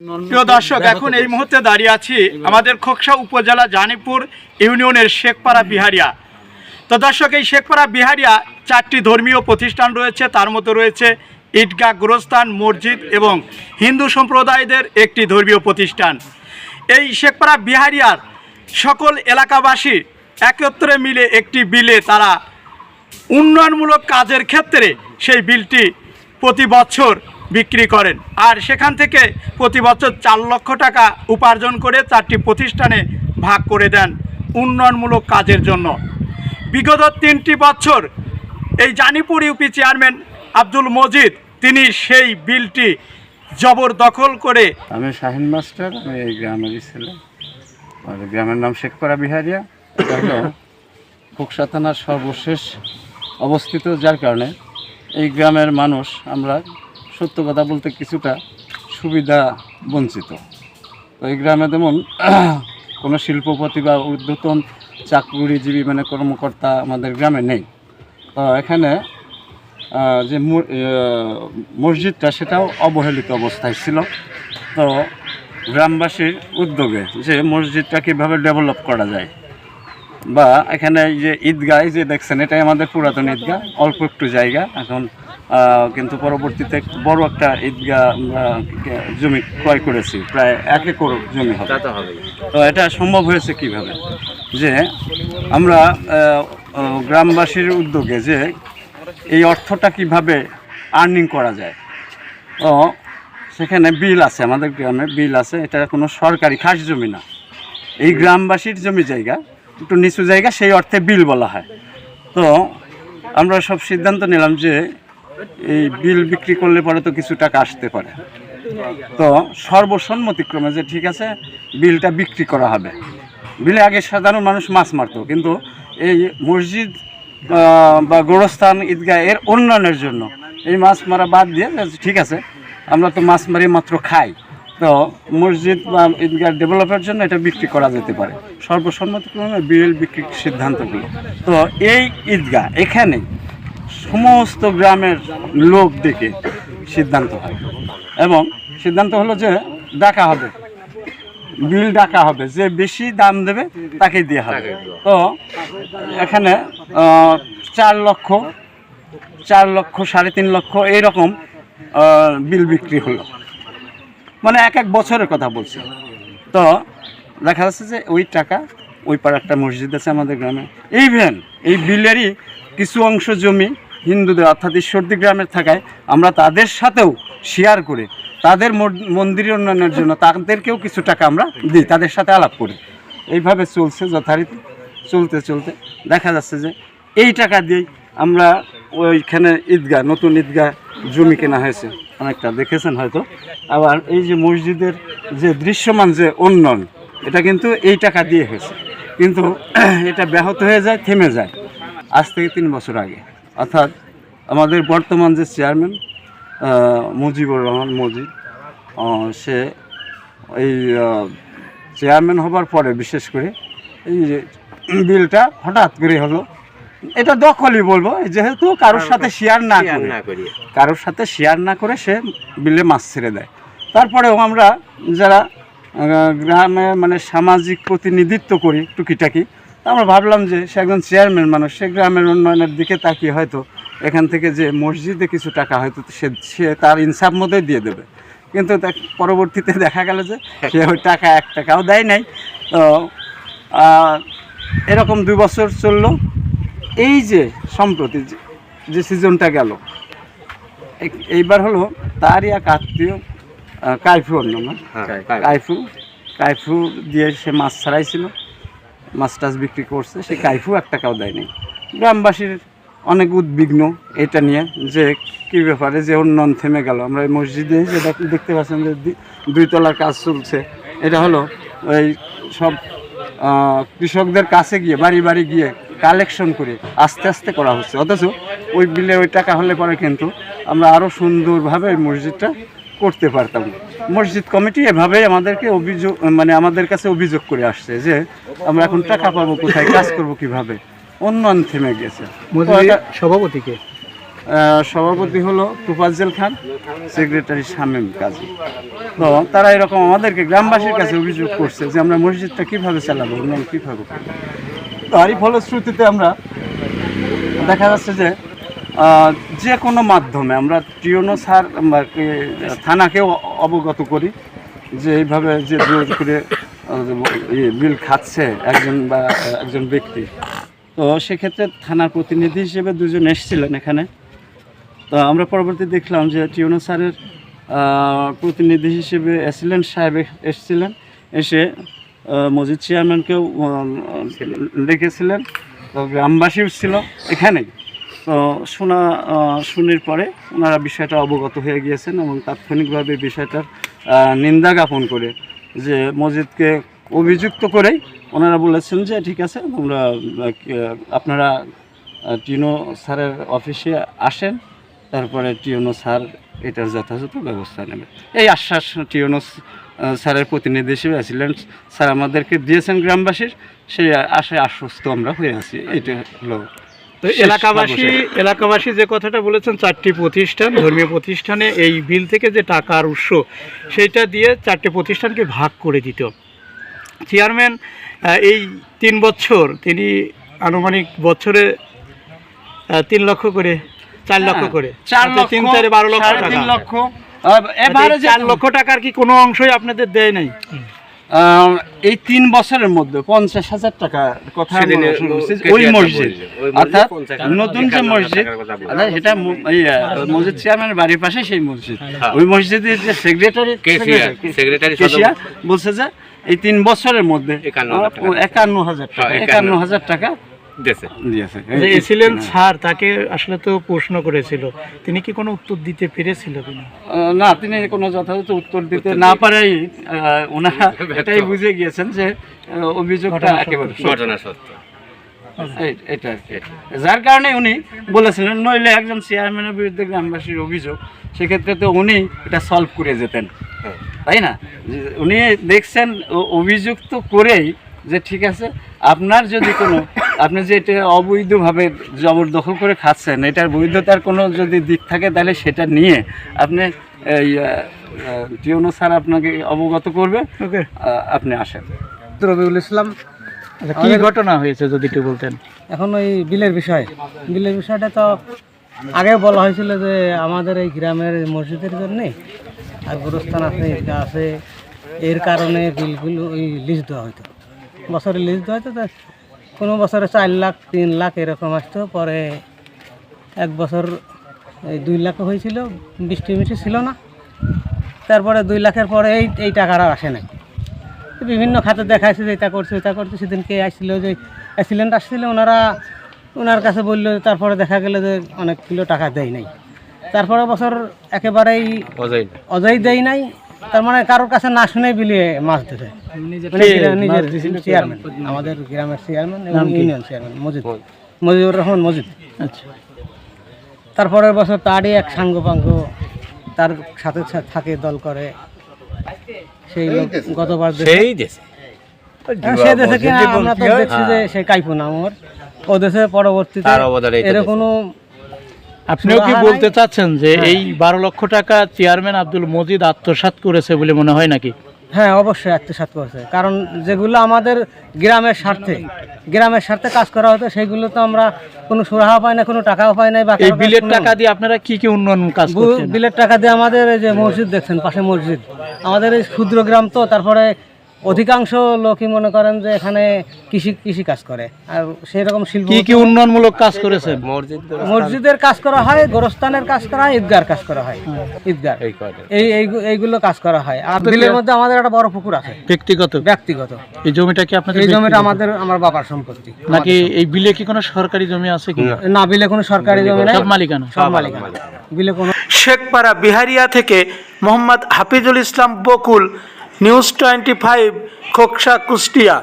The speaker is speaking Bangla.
প্রিয় দর্শক এখন এই মুহূর্তে দাঁড়িয়ে আছি আমাদের খোকসা উপজেলা জানিপুর ইউনিয়নের শেখপাড়া বিহারিয়া। তো দর্শক এই শেখপাড়া বিহারিয়া চারটি ধর্মীয় প্রতিষ্ঠান রয়েছে। তার মধ্যে রয়েছে ঈদগাহ গোরস্থান মসজিদ এবং হিন্দু সম্প্রদায়দের একটি ধর্মীয় প্রতিষ্ঠান। এই শেখপাড়া বিহারিয়ার সকল এলাকাবাসী একত্রে মিলে একটি বিলে তারা উন্নয়নমূলক কাজের ক্ষেত্রে সেই বিলটি প্রতি বছর বিক্রি করেন। আর সেখান থেকে প্রতি বছর চার লক্ষ টাকা উপার্জন করে চারটি প্রতিষ্ঠানে ভাগ করে দেন উন্নয়নমূলক কাজের জন্য। বিগত তিনটি বছর এই জানিপুর ইউপি চেয়ারম্যান আব্দুল মজিদ, তিনি সেই বিলটি জবরদখল করে আমি শাহিন মাস্টার, আমি এই গ্রামেরই ছেলে। আর গ্রামের নাম শেখপাড়া বিহারিয়া ফুকসা থানার সর্বশেষ অবস্থিত, যার কারণে এই গ্রামের মানুষ, আমরা সত্য কথা বলতে কিছুটা সুবিধা বঞ্চিত। তো এই গ্রামে যেমন কোনো শিল্পপতি বা ঊর্ধ্বতন চাকরিজীবী মানে কর্মকর্তা আমাদের গ্রামে নেই। তো এখানে যে মসজিদটা সেটাও অবহেলিত অবস্থায় ছিল। তো গ্রামবাসীর উদ্যোগে যে মসজিদটা কীভাবে ডেভেলপ করা যায় বা এখানে যে ঈদগাহ যে দেখছেন, এটাই আমাদের পুরাতন ঈদগাহ, অল্প একটু জায়গা। এখন কিন্তু পরবর্তীতে বড় একটা ঈদগাহ আমরা জমি ক্রয় করেছি। প্রায় এক একর জমি হবে। তো এটা সম্ভব হয়েছে কীভাবে? যে আমরা গ্রামবাসীর উদ্যোগে যে এই অর্থটা কীভাবে আর্নিং করা যায়। তো সেখানে বিল আছে আমাদের গ্রামে বিল আছে। এটা কোনো সরকারি খাস জমি না। এই গ্রামবাসীর জমি জায়গা একটু নিচু জায়গা সেই অর্থে বিল বলা হয়। তো আমরা সব সিদ্ধান্ত নিলাম যে এই বিল বিক্রি করলে পরে তো কিছু টাকা আসতে পারে। তো সর্বসম্মতিক্রমে যে ঠিক আছে, বিলটা বিক্রি করা হবে। বিলে আগে সাধারণ মানুষ মাছ মারতো, কিন্তু এই মসজিদ বা গোরস্থান, ঈদগাহ এর উন্নয়নের জন্য এই মাছ মারা বাদ দিয়ে ঠিক আছে, আমরা তো মাছ মারি মাত্র খাই। তো মসজিদ বা ঈদগাহ ডেভেলপের জন্য এটা বিক্রি করা যেতে পারে। সর্বসম্মতিক্রমে বিল বিক্রির সিদ্ধান্ত তো এই ঈদগাহ এখানে সমস্ত গ্রামের লোক দেখে সিদ্ধান্ত হয়। এবং সিদ্ধান্ত হলো যে ডাকা হবে। বিল ডাকা হবে। যে বেশি দাম দেবে তাকে দিয়ে হবে। তো এখানে চার লক্ষ চার লক্ষ সাড়ে তিন লক্ষ এইরকম বিল বিক্রি হলো। মানে এক এক বছরের কথা বলছি। তো দেখা যাচ্ছে যে ওই টাকা ওই পার একটা মসজিদ আছে আমাদের গ্রামে। ইভেন এই বিলেরই কিছু অংশ জমি হিন্দুদের, অর্থাৎ ঈশ্বরদী গ্রামের থাকায় আমরা তাদের সাথেও শেয়ার করে। তাদের মন- মন্দির উন্নয়নের জন্য তাদেরকেও কিছু টাকা আমরা দিই, তাদের সাথে আলাপ করি। এইভাবে চলছে যথারীতি, চলতে চলতে দেখা যাচ্ছে যে এই টাকা দিয়েই আমরা ওইখানে ঈদগাহ, নতুন ঈদগাহ জমি কেনা হয়েছে। অনেকটা দেখেছেন হয়তো। আবার এই যে মসজিদের যে দৃশ্যমান যে উন্নয়ন, এটা কিন্তু এই টাকা দিয়ে হয়েছে। কিন্তু এটা ব্যাহত হয়ে যায় থেমে যায়। আজ থেকে তিন বছর আগে। অর্থাৎ আমাদের বর্তমান যে চেয়ারম্যান মুজিবুর রহমান মুজিব আহ, সে এই চেয়ারম্যান হবার পরে বিশেষ করে এই যে বিলটা হঠাৎ করে হলো। এটা দখলই বলব যেহেতু কারোর সাথে শেয়ার না করে। কারোর সাথে শেয়ার না করে সে বিলে মাছ ছেড়ে দেয়। তারপরেও আমরা যারা গ্রামে মানে সামাজিক প্রতিনিধিত্ব করি টুকিটাকি। আমরা ভাবলাম যে সে একজন চেয়ারম্যান মানুষ, সে গ্রামের উন্নয়নের দিকে তাকিয়ে হয়তো এখান থেকে যে মসজিদে কিছু টাকা হয়তো সে সে তার ইনসাফ মতোই দিয়ে দেবে। কিন্তু পরবর্তীতে দেখা গেল যে সে ওই টাকা এক টাকাও দেয় নাই। তো এরকম দুই বছর চলল। এই যে সম্প্রতি যে- সিজনটা গেল, এই- এইবার হলো তারই এক আত্মীয় কাইফু অন্য কাইফু। কাইফু। দিয়ে সে মাছ ছাড়াইছিল। মাছ টাছ বিক্রি করছে। সে কাইফু এক টাকাও দেয়নি গ্রামবাসীর অনেক উদ্বিগ্ন এটা নিয়ে যে কী ব্যাপারে যে উন্নয়ন থেমে গেল। আমরা এই মসজিদে যে দেখতে পাচ্ছেন যে দুই- দুই তলার কাজ চলছে। এটা হলো ওই সব কৃষকদের কাছে গিয়ে বাড়ি বাড়ি গিয়ে কালেকশন করে আস্তে আস্তে করা হচ্ছে। অথচ ওই বিলে ওই টাকা হলে পরে কিন্তু আমরা আরও সুন্দরভাবে এই মসজিদটা করতে পারতাম। মসজিদ কমিটি এভাবেই আমাদেরকে অভিযোগ মানে আমাদের কাছে অভিযোগ করে আসছে যে আমরা এখন টাকা পাবো কোথায় কাজ করব কীভাবে। উন্নয়ন থেমে গেছে। সভাপতিকে সভাপতি হলো তুফাজ্জেল খান সেক্রেটারি শামীম কাজী। তো তারা এরকম আমাদেরকে গ্রামবাসীর কাছে অভিযোগ করছে যে আমরা মসজিদটা কীভাবে চালাবো উন্নয়ন কীভাবে তারই ফলশ্রুতিতে আমরা দেখা যাচ্ছে যে যে কোনো মাধ্যমে আমরা টিওনো স্যার থানাকেও অবগত করি যে এইভাবে যে জোর করে বিল খাচ্ছে একজন বা একজন ব্যক্তি। তো সেক্ষেত্রে থানার প্রতিনিধি হিসেবে দুজন এসেছিলেন এখানে। তো আমরা পরবর্তী দেখলাম যে টিওনো স্যারের প্রতিনিধি হিসেবে অ্যাসিলেন্ট সাহেব এসেছিলেন। এসে আহ, মসজিদ চেয়ারম্যানকেও ডেকেছিলেন তো গ্রামবাসীও ছিল এখানেই। তো শোনা শুনির পরে ওনারা বিষয়টা অবগত হয়ে গিয়েছেন এবং তাৎক্ষণিকভাবে বিষয়টার নিন্দা জ্ঞাপন করে যে মসজিদকে অভিযুক্ত করেই ওনারা বলেছেন যে ঠিক আছে তোমরা আপনারা টিনো স্যারের অফিসে আসেন, তারপরে টিওনো স্যার এটার যথাযথ ব্যবস্থা নেবে এই আশ্বাস টিওনো স্যারের প্রতিনিধি হিসেবে আসছিলেন স্যার আমাদেরকে দিয়েছেন গ্রামবাসীর, সেই আশায় আশ্বস্ত আমরা হয়ে আছি এটা হলো তো এলাকাবাসী এলাকাবাসী যে কথাটা বলেছেন চারটি প্রতিষ্ঠান ধর্মীয় প্রতিষ্ঠানে এই বিল থেকে যে টাকার উৎস সেইটা দিয়ে চারটি প্রতিষ্ঠানকে ভাগ করে দিত। চেয়ারম্যান এই তিন বছর তিনি আনুমানিক বছরে তিন লক্ষ করে চার লক্ষ হ্যাঁ, করে। লক্ষ তিন চারে বারো লক্ষ টাকা। লক্ষ। চার লক্ষ টাকার কি কোনো অংশই আপনাদের দেয় নাই? এই তিন বছরের মধ্যে পঞ্চাশ হাজার টাকার কথা ওই মসজিদ অর্থাৎ নতুন যে মসজিদ সেটা আহ, মসজিদ চেয়ারম্যানের বাড়ির পাশে সেই মসজিদ। ওই মসজিদের যে সেক্রেটারি সেক্রেটারি বলছে যে এই তিন বছরের মধ্যে একান্ন হাজার টাকা। একান্ন হাজার টাকা হ্যাঁ, দিয়েছে। যে এসিলেন স্যার তাকে আসলে তো প্রশ্ন করেছিল। তিনি কি কোনো উত্তর দিতে পেরেছিল কিনা? না তিনি কোনো যথাযথ উত্তর দিতে না পারাই ওনারা এটাই বুঝে গিয়েছেন যে অভিযোগটা একেবারে ঘটনা সত্য। এটা যার কারণে উনি বলেছিলেন নইলে একজন চেয়ারম্যানের বিরুদ্ধে গ্রামবাসীর অভিযোগ সেক্ষেত্রে তো উনি এটা সলভ করে যেতেন। তাই না? উনি দেখছেন অভিযুক্ত করেই যে ঠিক আছে আপনার যদি কোনো আপনি যে এটা অবৈধভাবে জবরদখল করে খাচ্ছেন এটার বৈধতার কোনো যদি দিক থাকে তাহলে সেটা নিয়ে আপনি এই টিউনো স্যার আপনাকে অবগত করবে। ওকে। আপনি আসেন। রবিউল ইসলাম আচ্ছা কি ঘটনা হয়েছে যদি একটু বলতেন? এখন ওই বিলের বিষয়। বিলের বিষয়টা তো আগে বলা হয়েছিল যে আমাদের এই গ্রামের মসজিদের জন্যে আর গুরুস্থান আছে এটা আছে। এর কারণে বিলগুলো ওই লিস্ট দেওয়া হতো বছরে লিস্ট দেওয়া হতো তো কোনো বছরে চার লাখ তিন লাখ এরকম আসতো। পরে এক বছর এই দুই লাখ হয়েছিল বৃষ্টি মিষ্টি ছিল না। তারপরে দুই লাখের পরে এই এই টাকাটা আসে নাই। বিভিন্ন খাতে দেখাইছে যে এটা করছে এটা করছে। সেদিনকে আসছিল যে অ্যাক্সিডেন্ট আসছিল ওনারা ওনার কাছে বলল তারপরে দেখা গেল যে অনেক কিলো টাকা দেয় নাই। তারপরে বছর একেবারেই অজয় অজয় দেয় নাই। তার মানে কারোর কাছে না শুনে বিলিয়ে মাছ ধরে। নিজের চেয়ারম্যান আমাদের গ্রামের চেয়ারম্যান এবং ইউনিয়ন চেয়ারম্যান মজিদ। মজিবুর রহমান মজিদ। আচ্ছা। তারপরের বছর তারই এক সাঙ্গ পাঙ্গ তার সাথে থাকে দল করে। সেই গতবার দেশে- সেই দেশে। হ্যাঁ, সে দেশে কিনা আমরা তো দেখছি যে সে কাইপো না আমার ও দেশে পরবর্তীতে এইটা এরকম আপনিও কি বলতে চাচ্ছেন যে এই বারো লক্ষ টাকা চেয়ারম্যান আব্দুল মজিদ আত্মসাৎ করেছে বলে মনে হয় নাকি? হ্যাঁ অবশ্যই আত্মসাত করছে। কারণ যেগুলো আমাদের গ্রামের স্বার্থে গ্রামের স্বার্থে কাজ করা হতো সেইগুলো তো আমরা কোনো সুরাহা পাই না কোনো টাকাও পাই না বা এই বিলের টাকা দিয়ে আপনারা কি কি উন্নয়ন কাজ বিলের টাকা দিয়ে আমাদের এই যে মসজিদ দেখছেন পাশে মসজিদ। আমাদের এই ক্ষুদ্র গ্রাম তো তারপরে অধিকাংশ লোকই মনে করেন যে এখানে কৃষি কৃষি কাজ করে। আর সেই রকম শিল্প কি কি উন্নয়নমূলক কাজ করেছেন? মসজিদ মসজিদের কাজ করা হয় গোরস্থানের কাজ করা হয় ঈদগার কাজ করা হয়। ঈদগার। এই কয়টা? এই এই- এইগুলো কাজ করা হয়। আর বিলের মধ্যে আমাদের একটা বড় পুকুর আছে। ব্যক্তিগত? ব্যক্তিগত। এই জমিটা কি আপনাদের এই জমিটা আমাদের আমার বাবার সম্পত্তি। নাকি এই বিলে কি কোনো সরকারি জমি আছে কি? না বিলে কোনো সরকারি জমি নাই। সব মালিকানা? সব মালিকানা। বিলে কোনো শেখপাড়া বিহারিয়া থেকে Mohammad Hafizul Islam Bakul news twenty five Khoksa Kushtia.